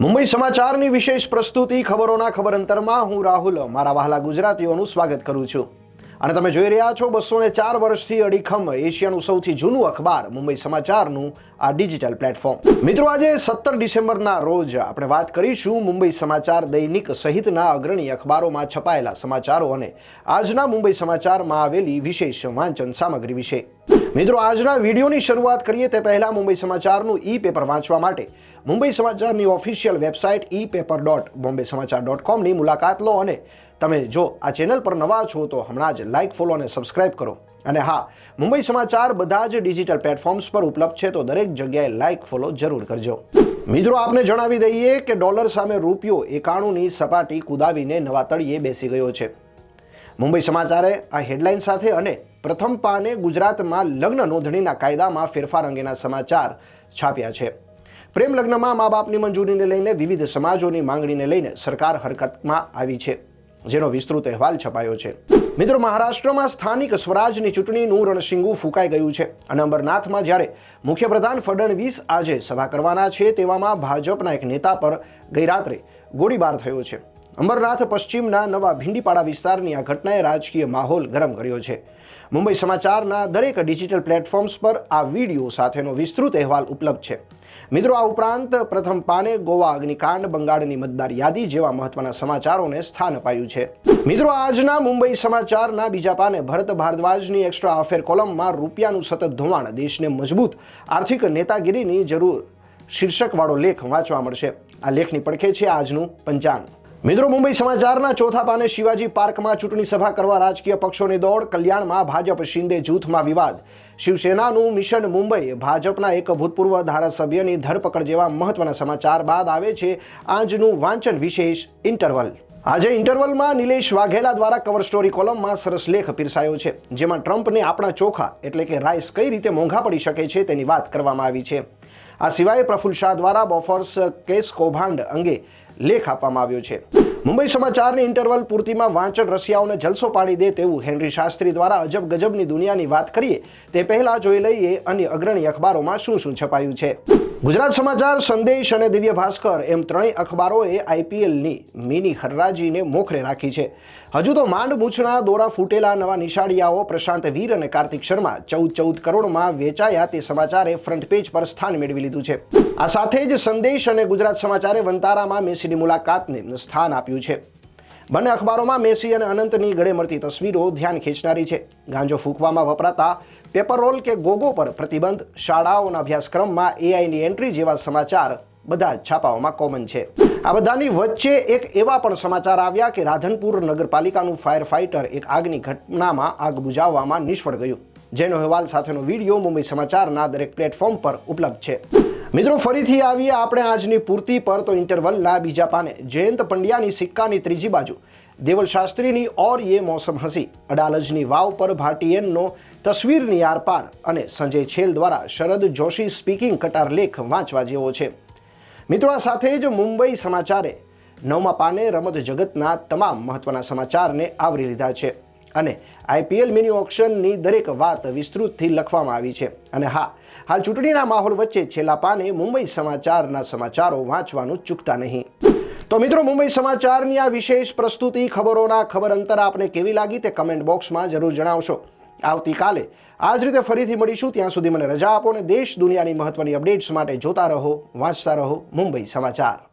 મુંબઈ સમાચારની વિશેષ પ્રસ્તુતિ ખબરોના ખબર અંતરમાં હું રાહુલ, મારા વહાલા ગુજરાતીઓનું સ્વાગત કરું છું. અને તમે જોઈ રહ્યા છો બસો ને ચાર વર્ષથી અડીખમ એશિયાનું સૌથી જૂનું અખબાર, મુંબઈ સમાચારનું આ ડિજિટલ પ્લેટફોર્મ. મિત્રો, આજે સત્તર ડિસેમ્બરના રોજ આપણે વાત કરીશું મુંબઈ સમાચાર દૈનિક સહિતના અગ્રણી અખબારોમાં છપાયેલા સમાચારો અને આજના મુંબઈ સમાચારમાં આવેલી વિશેષ વાંચન સામગ્રી વિશે. મિત્રો, આજના વિડીયોની શરૂઆત કરીએ તે પહેલા મુંબઈ સમાચારનું ઈ પેપર વાંચવા માટે. મુંબઈ સમાચારની official website e paper dot Bombay Samachar dot કોમની મુલાકાત લો અને તમે જો આ ચેનલ પર નવા છો તો હમણાં જ લાઇક, ફોલો અને સબસ્ક્રાઇબ કરો. અને હા, મુંબઈ સમાચાર બધા જ ડિજિટલ પ્લેટફોર્મ્સ પર ઉપલબ્ધ છે તો દરેક જગ્યાએ લાઇક, ફોલો જરૂર કરજો. મિત્રો, આપને જણાવી દઈએ કે ડોલર સામે રૂપિયો એકાણુંની સપાટી કુદાવીને નવા તળિયે બેસી ગયો છે. મુંબઈ સમાચારે આ હેડલાઇન સાથે અને પ્રથમ પાને ગુજરાતમાં લગ્ન નોંધણીના કાયદામાં ફેરફાર અંગેના સમાચાર છાપ્યા છે. પ્રેમ લગ્નમાં મા બાપની મંજૂરીને લઈને વિવિધ સમાજોની માંગણીને લઈને સરકાર હરકતમાં આવી છે, જેનો વિસ્તૃત અહેવાલ છપાયો છે. મિત્રો, મહારાષ્ટ્રમાં સ્થાનિક સ્વરાજની ચૂંટણીનું રણશીંગું ફૂંકાઈ ગયું છે અને અંબરનાથમાં જ્યારે મુખ્યપ્રધાન ફડણવીસ આજે સભા કરવાના છે, તેવામાં ભાજપના એક નેતા પર ગઈરાત્રે ગોળીબાર થયો છે. અંબરનાથ પશ્ચિમના નવા ભીંડીપાડા વિસ્તારની આ ઘટનાએ રાજકીય માહોલ ગરમ કર્યો છે. મુંબઈ સમાચારના દરેક ડિજિટલ પ્લેટફોર્મ્સ પર આ વીડિયો સાથેનો વિસ્તૃત અહેવાલ ઉપલબ્ધ છે. મિત્રો, આ ઉપરાંત પ્રથમ પાને ગોવા અગ્નિકાંડ, બંગાળની મતદાર યાદી જેવા મહત્વના સમાચારોને સ્થાન અપાયું છે. મિત્રો, આજના મુંબઈ સમાચારના બીજા પાને ભરત ભારદ્વાજની એક્સ્ટ્રા અફેર કોલમમાં રૂપિયાનું સતત ધોવાણ, દેશને મજબૂત આર્થિક નેતાગીરીની જરૂર, શીર્ષકવાળો લેખ વાંચવા મળશે. આ લેખની પડખે છે આજનું પંચાંગ મિત્રો, મુંબઈ સમાચારના ચોથા પાને શિવાજી પાર્કમાં ચૂંટણી સભા કરવા રાજકીય પક્ષોની દોડ, કલ્યાણમાં ભાજપ શિંદે જૂથમાં વિવાદ. શિવસેનાનું મિશન મુંબઈ, ભાજપના એક ભૂતપૂર્વ ધારાસભ્યની ધરપકડ જેવા મહત્વના સમાચાર બાદ આવે છે આજનું વાંચન વિશેષ ઇન્ટરવલ. આજે ઇન્ટરવલમાં નિલેશ વાઘેલા દ્વારા કવર સ્ટોરી કોલમમાં સરસ લેખ પીરસાયો છે, જેમાં ટ્રમ્પને આપણા ચોખા એટલે કે રાઈસ કઈ રીતે મોંઘા પડી શકે છે તેની વાત કરવામાં આવી છે. આ સિવાય પ્રફુલ શાહ દ્વારા બોફર્સ કેસ કૌભાંડ અંગે લેખ આપવામાં આવ્યો છે. મુંબઈ સમાચારની ઇન્ટરવલ પૂર્તિમાં વાંચન રશિયાઓને જલસો પાડી દે તેવું હેનરી શાસ્ત્રી દ્વારા અજબ ગજબની દુનિયાની વાત કરીએ તે પહેલા જોઈ લઈએ અન્ય અગ્રણી અખબારોમાં શું શું છપાયું છે. ગુજરાત સમાચાર, સંદેશ અને દિવ્ય ભાસ્કર એમ ત્રણેય અખબારોએ આઈપીએલની મિની હરરાજીને મોખરે રાખી છે. હજુ તો માંડ મૂછના દોરા ફૂટેલા નવા નિશાળિયાઓ પ્રશાંત વીર અને કાર્તિક શર્મા ચૌદ ચૌદ કરોડમાં વેચાયા તે સમાચારે ફ્રન્ટ પેજ પર સ્થાન મેળવી લીધું છે. આ સાથે જ સંદેશ અને ગુજરાત સમાચારે વંતારામાં મેસીની મુલાકાતને સ્થાન આપ્યું છે. બંને અખબારોમાં મેસી અને અનંતની ગળે મળતી તસવીરો ધ્યાન ખેંચનારી છે. ગાંજો ફૂંકવામાં વપરાતા પેપર રોલ કે ગોગો પર પ્રતિબંધ, શાળાઓના અભ્યાસક્રમમાં એઆઈની એન્ટ્રી જેવા સમાચાર બધા જ છાપાઓમાં કોમન છે. આ બધાની વચ્ચે એક એવા પણ સમાચાર આવ્યા કે રાધનપુર નગરપાલિકાનું ફાયર ફાઇટર એક આગની ઘટનામાં આગ બુઝાવવામાં નિષ્ફળ ગયું. જેનો અહેવાલ સાથેનો વીડિયો મુંબઈ સમાચારના દરેક પ્લેટફોર્મ પર ઉપલબ્ધ છે. મિત્રો, ફરીથી આવીએ આપણે આજની પૂર્તિ પર. તો ઇન્ટરવલના બીજા પાને. જયંત પંડ્યાની સિક્કાની ત્રીજી બાજુ. દેવલ શાસ્ત્રીની ઓર યે મોસમ હસી. અડાલજની વાવ પર ભાટીએનનો તસવીરની આરપાર અને સંજય છેલ દ્વારા શરદ જોશી સ્પીકિંગ કટાર લેખ વાંચવા જેવો છે. મિત્રો, આ સાથે જ મુંબઈ સમાચારે નવમા પાને રમત જગતના તમામ મહત્વના સમાચારને આવરી લીધા છે. અને આઈપીએલ મિની ઓક્શનની દરેક વાત વિસ્તૃતથી લખવામાં આવી છે. અને હા, હાલ ચૂંટણીના માહોલ વચ્ચે છેલ્લા પાને મુંબઈ સમાચારના સમાચારો વાંચવાનું ચૂકતા નહીં. તો મિત્રો, મુંબઈ સમાચારની આ વિશેષ પ્રસ્તુતિ ખબરોના ખબર અંતર આપને કેવી લાગી તે કમેન્ટ બોક્સમાં જરૂર જણાવશો. આવતીકાલે આ જ રીતે ફરીથી મળીશું. ત્યાં સુધી મને રજા આપો અને દેશ દુનિયાની મહત્વની અપડેટ્સ માટે જોતા રહો, વાંચતા રહો મુંબઈ સમાચાર.